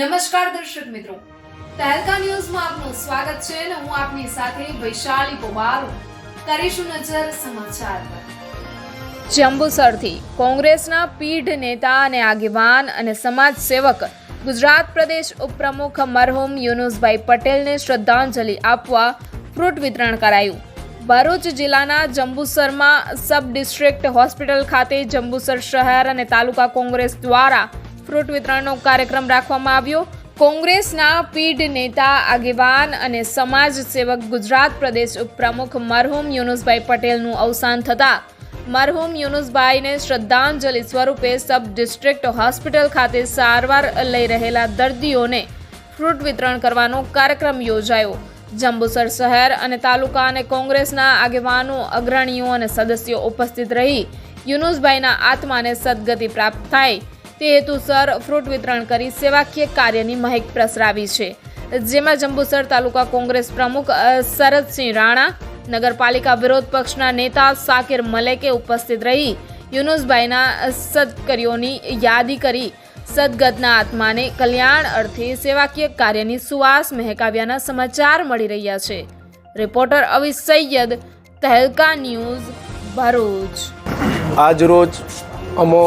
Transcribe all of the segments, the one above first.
નમસ્કાર દર્શક મિત્રો. તહેલકા ન્યૂઝમાં આપનું સ્વાગત છે અને હું આપની સાથે વૈશાલી પોબારો કરીશું નજર સમાચાર પર. જંબુસરથી કોંગ્રેસના પીઢ નેતા અને આગેવાન અને સમાજ સેવક ગુજરાત પ્રદેશ ઉપપ્રમુખ મરહુમ યુનુસભાઈ પટેલને શ્રદ્ધાંજલિ આપવા ફ્રૂટ વિતરણ કરાયું. ભરૂચ જિલ્લાના જંબુસરમાં સબ ડિસ્ટ્રિક્ટ હોસ્પિટલ ખાતે જંબુસર શહેર અને તાલુકા કોંગ્રેસ દ્વારા ફ્રૂટ વિતરણનો કાર્યક્રમ રાખવામાં આવ્યો. કોંગ્રેસના પીઢ નેતા, આગેવાન અને સમાજ સેવક ગુજરાત પ્રદેશ ઉપપ્રમુખ મરહુમ યુનુસભાઈ પટેલનું અવસાન થતાં. મરહુમ યુનુસભાઈને શ્રદ્ધાંજલિ સ્વરૂપે સબ ડિસ્ટ્રિક્ટ હોસ્પિટલ ખાતે સારવાર લઈ રહેલા દર્દીઓને ફ્રૂટ વિતરણ કરવાનો કાર્યક્રમ યોજાયો. જંબુસર શહેર અને તાલુકા અને કોંગ્રેસના આગેવાનો, અગ્રણીઓ અને સદસ્યો ઉપસ્થિત રહી યુનુસભાઈના આત્માને સદગતિ પ્રાપ્ત થાય. તે હેતુસર ફ્રૂટ વિતરણ કરી સેવાકીય કાર્યની મહેક પ્રસરાવી છે. જેમાં જંબુસર તાલુકા કોંગ્રેસ પ્રમુખ શરદસિંહ રાણા, નગરપાલિકા વિરોધ પક્ષના નેતા સાકિર મલેકે ઉપસ્થિત રહી યુનુસભાઈના સદકર્યોની યાદી કરી સદગતના આત્માને કલ્યાણ અર્થે સેવાકીય કાર્યની સુવાસ મહેકાવ્યાના સમાચાર મળી રહ્યા છે. Reporter Avi Saiyed, Tehelka news Bharuch. આજરોજ અમો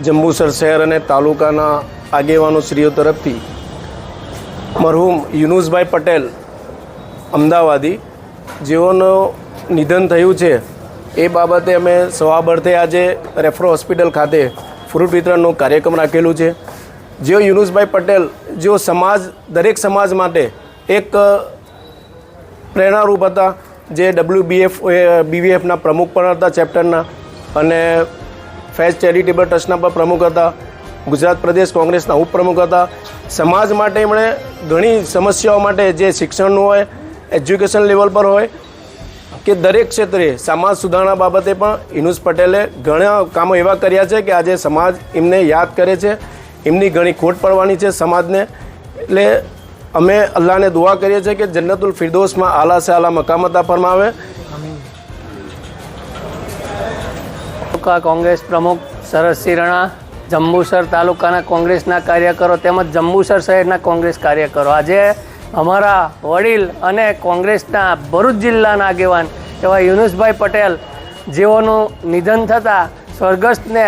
જંબુસર શહેર અને તાલુકાના આગેવાનો શ્રીઓ તરફથી મરહુમ યુનુસભાઈ પટેલ અમદાવાદી, જેઓનું નિધન થયું છે, એ બાબતે અમે સવાબર્થે આજે રેફરો હોસ્પિટલ ખાતે ફ્રૂટ વિતરણનો કાર્યક્રમ રાખેલું છે. જેઓ યુનુસભાઈ પટેલ, જેઓ સમાજ, દરેક સમાજ માટે એક પ્રેરણારૂપ હતા, જે ડબલ્યુ બીએફ બીવીએફના પ્રમુખ પણ હતા ચેપ્ટરના અને ફેઝ ચેરિટેબલ ટ્રસ્ટના પણ પ્રમુખ હતા. ગુજરાત પ્રદેશ કોંગ્રેસના ઉપપ્રમુખ હતા. સમાજ માટે એમણે ઘણી સમસ્યાઓ માટે જે શિક્ષણનું હોય, એજ્યુકેશન લેવલ પર હોય, કે દરેક ક્ષેત્રે સમાજ સુધારણા બાબતે પણ ઇનુસ પટેલે ઘણા કામો એવા કર્યા છે કે આજે સમાજ એમને યાદ કરે છે. એમની ઘણી ખોટ પડવાની છે સમાજને. એટલે અમે અલ્લાહને દુઆ કરીએ છીએ કે જન્નતુલ ફિરદોસમાં આલા સે આલા મકામતા ફરમાવે. તાલુકા કોંગ્રેસ પ્રમુખ શરદસિંહ રણા જંબુસર તાલુકાના કોંગ્રેસના કાર્યકરો તેમજ જંબુસર શહેરના કોંગ્રેસ કાર્યકરો. આજે અમારા વડીલ અને કોંગ્રેસના ભરૂચ જિલ્લાના આગેવાન એવા યુનુસભાઈ પટેલ, જેઓનું નિધન થતાં સ્વર્ગસ્થને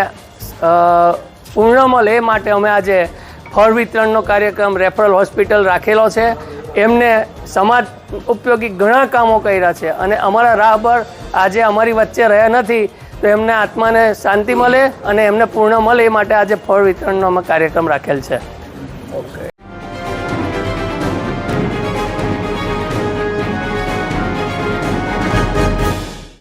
પૂર્ણમલ પૂર્ણ એ માટે અમે આજે ફળ વિતરણનો કાર્યક્રમ રેફરલ હોસ્પિટલ રાખેલો છે. એમને સમાજ ઉપયોગી ઘણા કામો કર્યા છે અને અમારા રાહબર આજે અમારી વચ્ચે રહ્યા નથી. તો એમને આત્માને શાંતિ મળે અને એમને પૂર્ણ મળે એ માટે આજે ફળ વિતરણનો અમે કાર્યક્રમ રાખેલ છે.